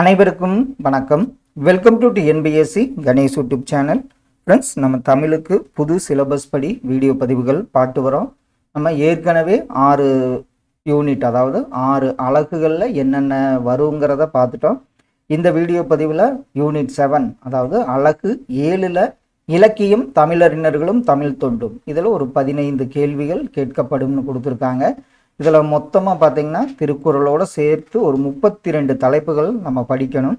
அனைவருக்கும் வணக்கம். Welcome to NBSC Ganesh YouTube channel friends நம்ம தமிழுக்கு புது சிலபஸ் படி வீடியோ பதிவுகள் பாட்டு வரோம். நம்ம ஏற்கனவே ஆறு யூனிட் அதாவது ஆறு அலகுகளில் என்னென்ன வருங்கிறத பார்த்துட்டோம். இந்த வீடியோ பதிவில் யூனிட் செவன் அதாவது அலகு ஏழில் இலக்கியம் தமிழறிஞர்களும் தமிழ் தொண்டும். இதில் ஒரு பதினைந்து கேள்விகள் கேட்கப்படும்னு கொடுத்துருக்காங்க. இதில் மொத்தமாக பார்த்தீங்கன்னா திருக்குறளோடு சேர்த்து ஒரு முப்பத்தி ரெண்டு தலைப்புகள் நம்ம படிக்கணும்.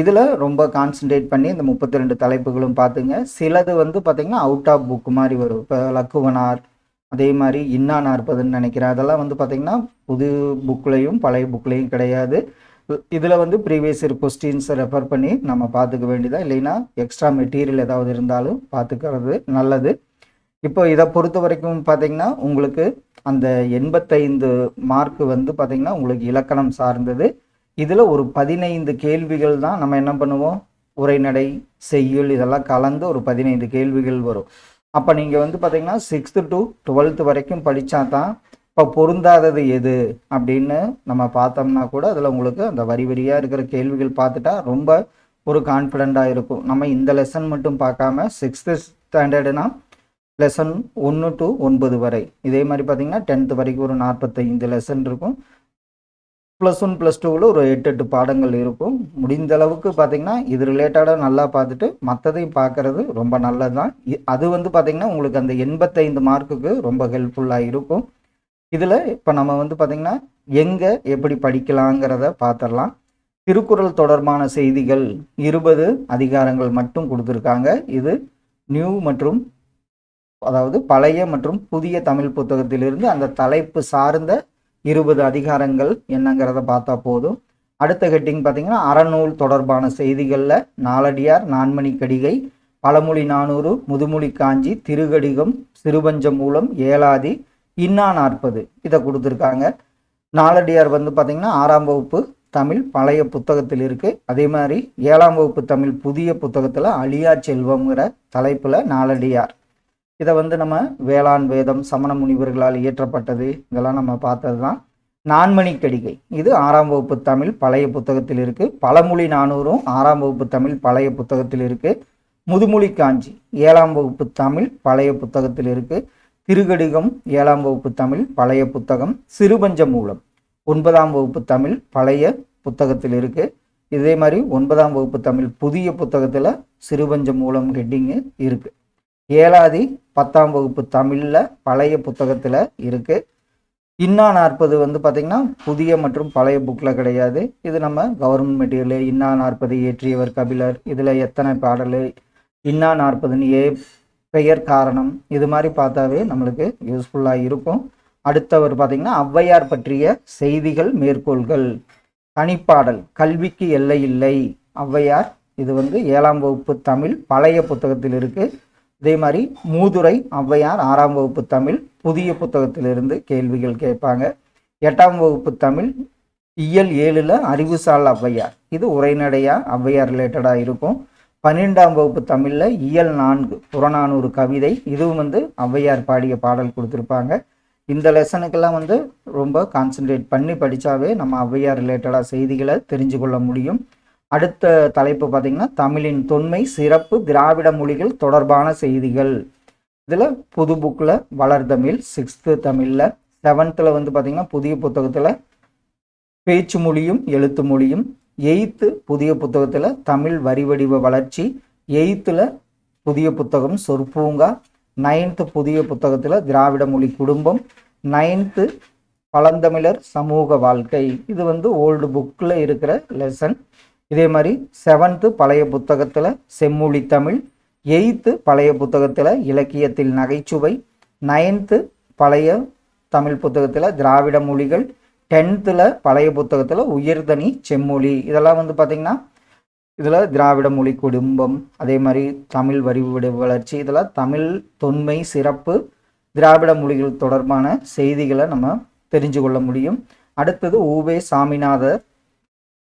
இதில் ரொம்ப கான்சென்ட்ரேட் பண்ணி இந்த முப்பத்தி ரெண்டு தலைப்புகளும் பார்த்துங்க. சிலது வந்து பார்த்திங்கன்னா அவுட் ஆஃப் புக் மாதிரி வரும். இப்போ லக்குவனார் அதே மாதிரி இன்னா நாற்பதுன்னு நினைக்கிறேன். அதெல்லாம் வந்து பார்த்திங்கன்னா புது புக்லேயும் பழைய புக்லேயும் கிடையாது. இதில் வந்து ப்ரீவியஸ் இயர் கொஸ்டின்ஸை ரெஃபர் பண்ணி நம்ம பார்த்துக்க வேண்டியதாக இல்லைன்னா எக்ஸ்ட்ரா மெட்டீரியல் ஏதாவது இருந்தாலும் பார்த்துக்கிறது நல்லது. இப்போ இதை பொறுத்த வரைக்கும் பார்த்தீங்கன்னா உங்களுக்கு அந்த எண்பத்தைந்து மார்க்கு வந்து பார்த்தீங்கன்னா உங்களுக்கு இலக்கணம் சார்ந்தது. இதில் ஒரு பதினைந்து கேள்விகள் தான் நம்ம என்ன பண்ணுவோம்? உரைநடை செய்யுள் இதெல்லாம் கலந்து ஒரு பதினைந்து கேள்விகள் வரும். அப்போ நீங்கள் வந்து பார்த்தீங்கன்னா சிக்ஸ்த்து டு டுவெல்த்து வரைக்கும் படித்தா தான் இப்போ பொருந்தாதது எது அப்படின்னு நம்ம பார்த்தோம்னா கூட அதில் உங்களுக்கு அந்த வரி வரியாக இருக்கிற கேள்விகள் பார்த்துட்டா ரொம்ப ஒரு கான்ஃபிடெண்ட்டாக இருக்கும். நம்ம இந்த லெசன் மட்டும் பார்க்காம சிக்ஸ்த்து ஸ்டாண்டர்டுனா லெசன் ஒன்று டு ஒன்பது வரை. இதே மாதிரி பார்த்தீங்கன்னா டென்த்து வரைக்கும் ஒரு நாற்பத்தைந்து லெசன் இருக்கும். ப்ளஸ் ஒன் ப்ளஸ் டூவில் ஒரு எட்டு எட்டு பாடங்கள் இருக்கும். முடிந்த அளவுக்கு பார்த்தீங்கன்னா இது ரிலேட்டடாக நல்லா பார்த்துட்டு மற்றதையும் பார்க்கறது ரொம்ப நல்லது தான் அது வந்து பார்த்தீங்கன்னா உங்களுக்கு அந்த எண்பத்தைந்து மார்க்குக்கு ரொம்ப ஹெல்ப்ஃபுல்லாக இருக்கும். இதில் இப்போ நம்ம வந்து பார்த்திங்கன்னா எங்கே எப்படி படிக்கலாங்கிறத பார்த்துடலாம் திருக்குறள் தொடர்பான செய்திகள் இருபது அதிகாரங்கள் மட்டும் கொடுத்துருக்காங்க. இது நியூ மற்றும் அதாவது பழைய மற்றும் புதிய தமிழ் புத்தகத்திலிருந்து அந்த தலைப்பு சார்ந்த இருபது அதிகாரங்கள் என்னங்கிறத பார்த்தா போதும். அடுத்த ஹெட்டிங் பார்த்தீங்கன்னா அறநூல் தொடர்பான செய்திகளில் நாலடியார் நான்மணி கடிகை பழமொழி நானூறு முதுமொழி காஞ்சி திருகடிகம் சிறுபஞ்ச மூலம் ஏலாதி இன்னா நாற்பது இதை கொடுத்துருக்காங்க. நாலடியார் வந்து பார்த்திங்கன்னா ஆறாம் வகுப்பு தமிழ் பழைய புத்தகத்தில் இருக்குது அதே மாதிரி ஏழாம் வகுப்பு தமிழ் புதிய புத்தகத்தில் அழியா செல்வம்ங்கிற தலைப்பில் நாலடியார். இதை வந்து நம்ம வேளாண் வேதம் சமண முனிவர்களால் இயற்றப்பட்டது இதெல்லாம் நம்ம பார்த்தது தான் நான்மணி கடிகை. இது ஆறாம் வகுப்பு தமிழ் பழைய புத்தகத்தில் இருக்குது பழமொழி நானூறும் ஆறாம் வகுப்பு தமிழ் பழைய புத்தகத்தில் இருக்குது முதுமொழி காஞ்சி ஏழாம் வகுப்பு தமிழ் பழைய புத்தகத்தில் இருக்குது திருகடிகம் ஏழாம் வகுப்பு தமிழ் பழைய புத்தகம். சிறுபஞ்ச மூலம் ஒன்பதாம் வகுப்பு தமிழ் பழைய புத்தகத்தில் இருக்குது இதே மாதிரி ஒன்பதாம் வகுப்பு தமிழ் புதிய புத்தகத்தில் சிறுபஞ்ச மூலம் ஹெட்டிங்கு இருக்குது ஏழாதி பத்தாம் வகுப்பு தமிழில் பழைய புத்தகத்தில் இருக்குது இன்னா நாற்பது வந்து பார்த்திங்கன்னா புதிய மற்றும் பழைய புக்கில் கிடையாது. இது நம்ம கவர்மெண்ட் மெட்டீரியல் இன்னா நாற்பது இயற்றியவர் கபிலர் இதில் எத்தனை பாடல் இன்னா நாற்பதுன்னு ஏ பெயர் காரணம் இது மாதிரி பார்த்தாவே நம்மளுக்கு யூஸ்ஃபுல்லாக இருக்கும். அடுத்தவர் பார்த்திங்கன்னா ஔவையார் பற்றிய செய்திகள் மேற்கோள்கள் தனிப்பாடல் கல்விக்கு எல்லை இல்லை ஔவையார் இது வந்து ஏழாம் வகுப்பு தமிழ் பழைய புத்தகத்தில் இருக்குது இதே மாதிரி மூதுரை ஔவையார் ஆறாம் வகுப்பு தமிழ் புதிய புத்தகத்திலிருந்து கேள்விகள் கேட்பாங்க. எட்டாம் வகுப்பு தமிழ் இயல் ஏழில் அறிவுசால் ஔவையார். இது உரைநடையாக ஔவையார் ரிலேட்டடாக இருக்கும். பன்னிரெண்டாம் வகுப்பு தமிழில் இயல் நான்கு புறநானூறு கவிதை. இதுவும் வந்து ஔவையார் பாடிய பாடல் கொடுத்துருப்பாங்க. இந்த லெசனுக்கெல்லாம் வந்து ரொம்ப கான்சென்ட்ரேட் பண்ணி படித்தாவே நம்ம ஔவையார் ரிலேட்டடாக செய்திகளை தெரிஞ்சு கொள்ள முடியும். அடுத்த தலைப்பு பார்த்திங்கன்னா தமிழின் தொன்மை சிறப்பு திராவிட மொழிகள் தொடர்பான செய்திகள். இதில் புது புக்கில் வளர்தமிழ் சிக்ஸ்த்து தமிழில் செவன்த்தில் வந்து பார்த்திங்கன்னா புதிய புத்தகத்தில் பேச்சு மொழியும் எழுத்து மொழியும் எயித்து புதிய புத்தகத்தில் தமிழ் வரி வடிவ வளர்ச்சி எயித்தில் புதிய புத்தகம் சொற்பூங்கா நைன்த்து புதிய புத்தகத்தில் திராவிட மொழி குடும்பம் நைன்த்து பழந்தமிழர் சமூக வாழ்க்கை. இது வந்து ஓல்டு புக்கில் இருக்கிற லெசன் இதே மாதிரி செவன்த்து பழைய புத்தகத்தில் செம்மொழி தமிழ் எயித்து பழைய புத்தகத்தில் இலக்கியத்தில் நகைச்சுவை நைன்த்து பழைய தமிழ் புத்தகத்தில் திராவிட மொழிகள் டென்த்தில் பழைய புத்தகத்தில் உயர்தனி செம்மொழி. இதெல்லாம் வந்து பார்த்திங்கன்னா இதில் திராவிட மொழி குடும்பம் அதே மாதிரி தமிழ் வரி வளர்ச்சி இதெல்லாம் தமிழ் தொன்மை சிறப்பு திராவிட மொழிகள் தொடர்பான செய்திகளை நம்ம தெரிஞ்சு கொள்ள முடியும். அடுத்தது ஊவே சாமிநாதர்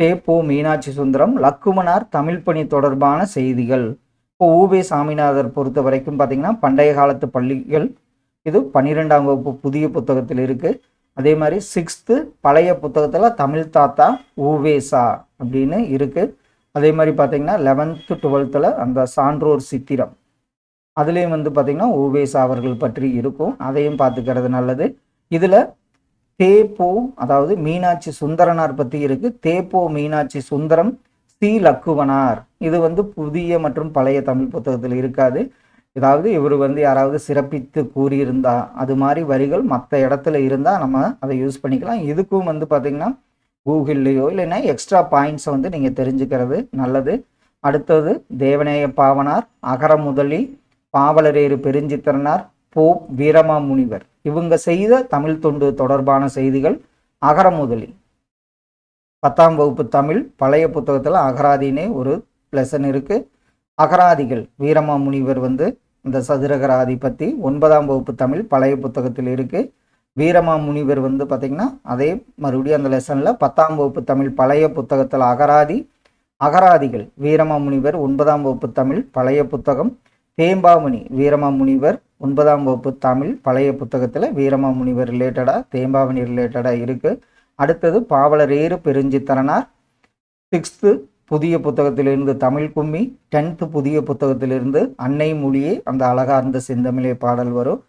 தேப்போ மீனாட்சி சுந்தரம் லக்குமனார் தமிழ் பணி தொடர்பான செய்திகள். இப்போ ஊபே சாமிநாதர் பொறுத்த வரைக்கும் பார்த்திங்கன்னா பண்டைய காலத்து பள்ளிகள் இது பன்னிரெண்டாம் வகுப்பு புதிய புத்தகத்தில் இருக்குது அதே மாதிரி சிக்ஸ்த்து பழைய புத்தகத்தில் தமிழ் தாத்தா ஊவேசா அப்படின்னு இருக்குது அதே மாதிரி பார்த்தீங்கன்னா லெவன்த்து டுவெல்த்தில் அந்த சான்றோர் சித்திரம். அதுலேயும் வந்து பார்த்திங்கன்னா ஊவேசா அவர்கள் பற்றி இருக்கும். அதையும் பார்த்துக்கிறது நல்லது. இதில் தேப்போ அதாவது மீனாட்சி சுந்தரனார் பற்றி இருக்குது தேப்போ மீனாட்சி சுந்தரம் சி. லக்குவனார். இது வந்து புதிய மற்றும் பழைய தமிழ் புத்தகத்தில் இருக்காது. ஏதாவது இவர் வந்து யாராவது சிறப்பித்து கூறியிருந்தா அது மாதிரி வரிகள் மற்ற இடத்துல இருந்தால் நம்ம அதை யூஸ் பண்ணிக்கலாம். இதுக்கும் வந்து பார்த்திங்கன்னா கூகுள்லேயோ இல்லைன்னா எக்ஸ்ட்ரா பாயிண்ட்ஸை வந்து நீங்கள் தெரிஞ்சுக்கிறது நல்லது. அடுத்தது தேவநேய பாவனார் அகர முதலி பாவலரேறு பெருஞ்சித்திரனார் போப் வீரமா முனிவர் இவங்க செய்த தமிழ் தொண்டு தொடர்பான செய்திகள் அகரமுதலி பத்தாம் வகுப்பு தமிழ் பழைய புத்தகத்தில் அகராதினே ஒரு லெசன் இருக்குது அகராதிகள் வீரமா முனிவர் வந்து இந்த சதுரகராதி பற்றி ஒன்பதாம் வகுப்பு தமிழ் பழைய புத்தகத்தில் இருக்குது வீரமா முனிவர் வந்து பார்த்திங்கன்னா அதே மறுபடியும் அந்த லெசனில் பத்தாம் வகுப்பு தமிழ் பழைய புத்தகத்தில் அகராதி அகராதிகள் வீரமா முனிவர் ஒன்பதாம் வகுப்பு தமிழ் பழைய புத்தகம் தேம்பாமணி வீரமா முனிவர் ஒன்பதாம் வகுப்பு தமிழ் பழைய புத்தகத்தில் வீரமாமுனிவர் ரிலேட்டடாக தேம்பாவணி ரிலேட்டடாக இருக்குது அடுத்தது பாவலரேறு பெருஞ்சித்தரனார். சிக்ஸ்த்து புதிய புத்தகத்திலிருந்து தமிழ் கும்மி. டென்த்து புதிய புத்தகத்திலிருந்து அன்னை மொழியே அந்த அழகார்ந்த செந்தமிழே பாடல் வரும்.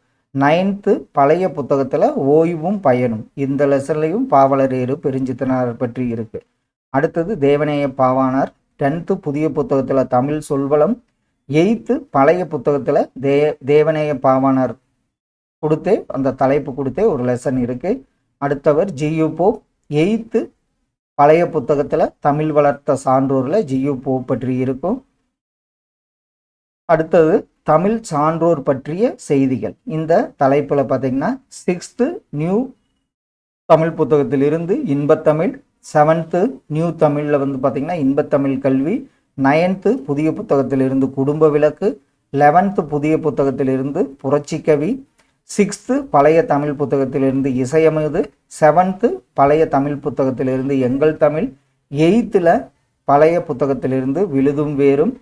நைன்த்து பழைய புத்தகத்தில் ஓய்வும் பயனும். இந்த லெசன்லையும் பாவலரேறு பெருஞ்சித்தனார் பற்றி இருக்குது அடுத்தது தேவநேய பாவானார் டென்த்து புதிய புத்தகத்தில் தமிழ் சொல்வளம். எயித்து பழைய புத்தகத்தில் தே தேவநேய பாவானார் கொடுத்தே அந்த தலைப்பு கொடுத்தே ஒரு லெசன் இருக்குது அடுத்தவர் ஜியு போப் எயித்து பழைய புத்தகத்தில் தமிழ் வளர்த்த சான்றோரில் ஜியு போப் பற்றி இருக்கும். அடுத்தது தமிழ் சான்றோர் பற்றிய செய்திகள். இந்த தலைப்பில் பார்த்தீங்கன்னா சிக்ஸ்த்து நியூ தமிழ் புத்தகத்திலிருந்து இன்பத்தமிழ் செவன்த்து நியூ தமிழில் வந்து பார்த்திங்கன்னா இன்பத்தமிழ் கல்வி நைன்த்து புதிய புத்தகத்திலிருந்து குடும்ப விளக்கு லெவன்த்து புதிய புத்தகத்திலிருந்து புரட்சிக்கவி சிக்ஸ்த்து பழைய தமிழ் புத்தகத்திலிருந்து இசையமுது செவன்த்து பழைய தமிழ் புத்தகத்திலிருந்து எங்கள் தமிழ் எயித்தில் பழைய புத்தகத்திலிருந்து விழுதும் வேறும்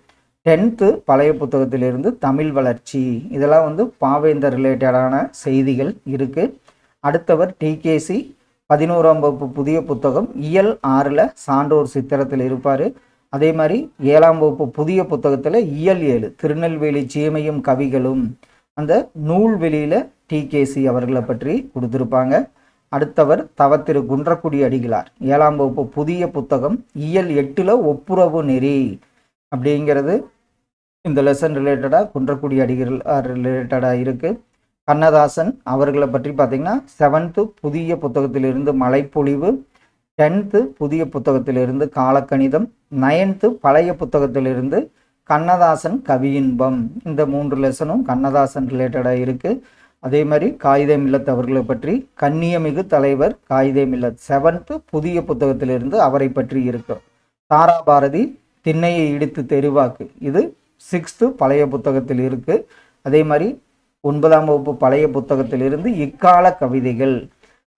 டென்த்து பழைய புத்தகத்திலிருந்து தமிழ் வளர்ச்சி. இதெல்லாம் வந்து பாவேந்தர் ரிலேட்டடான செய்திகள் இருக்குது அடுத்தவர் டிகேசி பதினோராம் வகுப்பு புதிய புத்தகம் இயல் ஆறில் சான்றோர் சித்திரத்தில் இருப்பார். அதே மாதிரி ஏழாம் வகுப்பு புதிய புத்தகத்தில் இயல் ஏழு திருநெல்வேலி சீமையும் கவிகளும் அந்த நூல் வெளியில் டிகேசி அவர்களை பற்றி கொடுத்துருப்பாங்க. அடுத்தவர் தவத்திரு குன்றக்குடி அடிகளார். ஏழாம் வகுப்பு புதிய புத்தகம் இயல் எட்டில் ஒப்புரவு நெறி அப்படிங்கிறது இந்த லெசன் ரிலேட்டடாக குன்றக்குடி அடிகளார் ரிலேட்டடாக இருக்குது கண்ணதாசன் அவர்களை பற்றி பார்த்திங்கன்னா செவன்த்து புதிய புத்தகத்திலிருந்து மலைப்பொழிவு டென்த்து புதிய புத்தகத்திலிருந்து காலக்கணிதம் நைன்த்து பழைய புத்தகத்திலிருந்து கண்ணதாசன் கவியின்பம். இந்த மூன்று லெசனும் கண்ணதாசன் ரிலேட்டடாக இருக்குது அதே மாதிரி காகிதே மில்லத் அவர்களை பற்றி கண்ணியமிகு தலைவர் காகிதே மில்லத் செவன்த்து புதிய புத்தகத்திலிருந்து அவரை பற்றி இருக்கும் தாரா பாரதி திண்ணையை இடித்து தெருவாக்கு. இது சிக்ஸ்த்து பழைய புத்தகத்தில் இருக்குது அதே மாதிரி ஒன்பதாம் வகுப்பு பழைய புத்தகத்திலிருந்து இக்கால கவிதைகள்.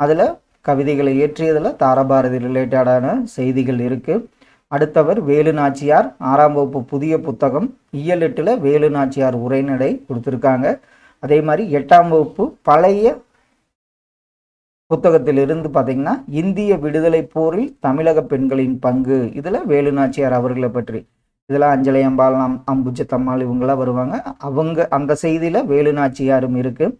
அதில் கவிதைகளை இயற்றியதில் தாராபாரதி ரிலேட்டடான செய்திகள் இருக்குது அடுத்தவர் வேலு நாச்சியார். ஆறாம் வகுப்பு புதிய புத்தகம். இயல் எட்டில் வேலு நாச்சியார் உரைநடை கொடுத்துருக்காங்க. அதே மாதிரி எட்டாம் வகுப்பு பழைய புத்தகத்திலிருந்து பார்த்தீங்கன்னா இந்திய விடுதலை போரில் தமிழக பெண்களின் பங்கு. இதில் வேலு நாச்சியார் அவர்களை பற்றி. இதில் அஞ்சலி அம்பாள் அம் அம்புஜத்தம்மாள் இவங்களாம் வருவாங்க. அவங்க அந்த செய்தியில் வேலு நாச்சியாரும் இருக்குது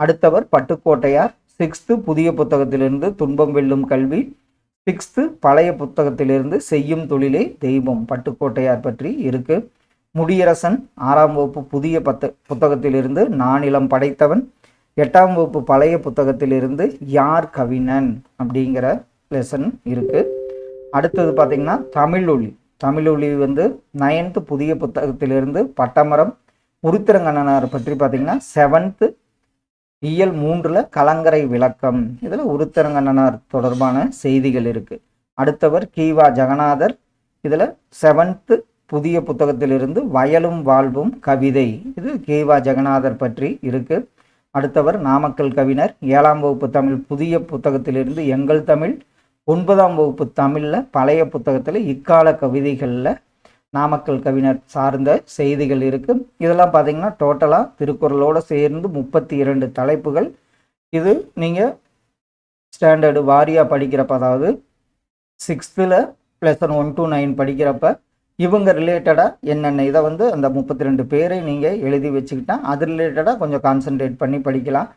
அடுத்தவர் பட்டுக்கோட்டையார். சிக்ஸ்த்து புதிய புத்தகத்திலிருந்து துன்பம் வெல்லும் கல்வி சிக்ஸ்த்து பழைய புத்தகத்திலிருந்து செய்யும் தொழிலே தெய்வம் பட்டுக்கோட்டையார் பற்றி இருக்கு. முடியரசன் ஆறாம் வகுப்பு புதிய பத்த புத்தகத்திலிருந்து நானிலம் படைத்தவன் எட்டாம் வகுப்பு பழைய புத்தகத்திலிருந்து யார் கவிஞன் அப்படிங்கிற லெசன் இருக்கு. அடுத்தது பார்த்தீங்கன்னா தமிழ் தமிழொலி வந்து நைன்த்து புதிய புத்தகத்திலிருந்து பட்டமரம் உருத்திரங்கண்ணனார் பற்றி பார்த்தீங்கன்னா செவன்த்து இயல் மூன்றில் கலங்கரை விளக்கம். இதில் உருத்தரங்கண்ணனார் தொடர்பான செய்திகள் இருக்குது அடுத்தவர் கீவா ஜெகநாதர். இதில் செவன்த்து புதிய புத்தகத்திலிருந்து வயலும் வாழ்வும் கவிதை. இது கீவா ஜெகநாதர் பற்றி இருக்குது அடுத்தவர் நாமக்கல் கவிஞர். ஏழாம் வகுப்பு தமிழ் புதிய புத்தகத்திலிருந்து எங்கள் தமிழ். ஒன்பதாம் வகுப்பு தமிழில் பழைய புத்தகத்தில் இக்கால கவிதைகளில் நாமக்கல் கவிஞர் சார்ந்த செய்திகள் இருக்குது இதெல்லாம் பார்த்தீங்கன்னா டோட்டலாக திருக்குறளோடு சேர்ந்து முப்பத்தி இரண்டு தலைப்புகள். இது நீங்கள் ஸ்டாண்டர்டு வாரியாக படிக்கிறப்ப அதாவது சிக்ஸ்த்தில் plus one one to nine படிக்கிறப்ப இவங்க ரிலேட்டடாக என்னென்ன இதை வந்து அந்த முப்பத்தி ரெண்டு பேரை நீங்கள் எழுதி வச்சுக்கிட்டா அது ரிலேட்டடாக கொஞ்சம் கான்சென்ட்ரேட் பண்ணி படிக்கலாம்.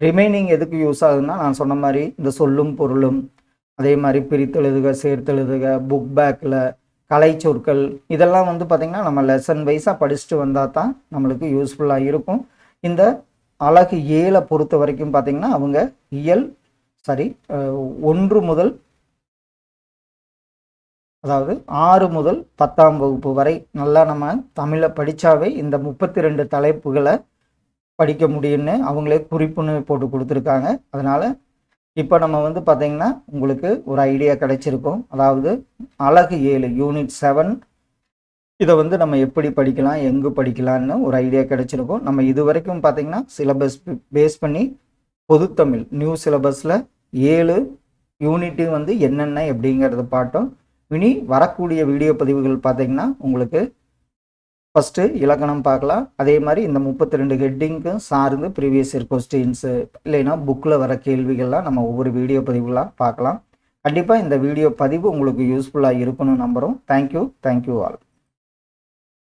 ரிமைனிங் எதுக்கு யூஸ் ஆகுதுன்னா நான் சொன்ன மாதிரி இந்த சொல்லும் பொருளும் அதே மாதிரி பிரித்தெழுதுக சேர்த்தெழுதுக புக் பேக்கில் கலை சொற்கள் இதெல்லாம் வந்து பார்த்திங்கன்னா நம்ம லெசன் வைஸாக படிச்சுட்டு வந்தால் தான் நம்மளுக்கு யூஸ்ஃபுல்லாக இருக்கும். இந்த அழகு ஏழை பொறுத்த வரைக்கும் பார்த்திங்கன்னா அவங்க இயல் சாரி ஒன்று முதல் அதாவது ஆறு முதல் பத்தாம் வகுப்பு வரை நல்லா நம்ம தமிழை படித்தாவே இந்த முப்பத்தி ரெண்டு தலைப்புகளை படிக்க முடியும்னு அவங்களே குறிப்புன்னு போட்டு கொடுத்துருக்காங்க. அதனால் இப்போ நம்ம வந்து பார்த்திங்கன்னா உங்களுக்கு ஒரு ஐடியா கிடைச்சிருக்கும். அதாவது அழகு ஏழு யூனிட் செவன் இதை வந்து நம்ம எப்படி படிக்கலாம் எங்கே படிக்கலாம்னு ஒரு ஐடியா கிடைச்சிருக்கும். நம்ம இது வரைக்கும் பார்த்திங்கன்னா சிலபஸ் பேஸ் பண்ணி பொதுத்தமிழ் நியூ சிலபஸில் ஏழு யூனிட்டு வந்து என்னென்ன எப்படிங்கிறத பார்த்தோம் இனி வரக்கூடிய வீடியோ பதிவுகள் பார்த்திங்கன்னா உங்களுக்கு ஃபஸ்ட்டு இலக்கணம் பார்க்கலாம். அதே மாதிரி இந்த முப்பத்தி ரெண்டு ஹெட்டிங்க்கும் சார்ந்து ப்ரீவியஸ் இயர் கொஸ்டின்ஸு இல்லைன்னா புக்கில் வர கேள்விகள்லாம் நம்ம ஒவ்வொரு வீடியோ பதிவுலாம் பார்க்கலாம். கண்டிப்பாக இந்த வீடியோ பதிவு உங்களுக்கு யூஸ்ஃபுல்லாக இருக்கணும்னு நம்புகிறோம் தேங்க்யூ தேங்க்யூ ஆல்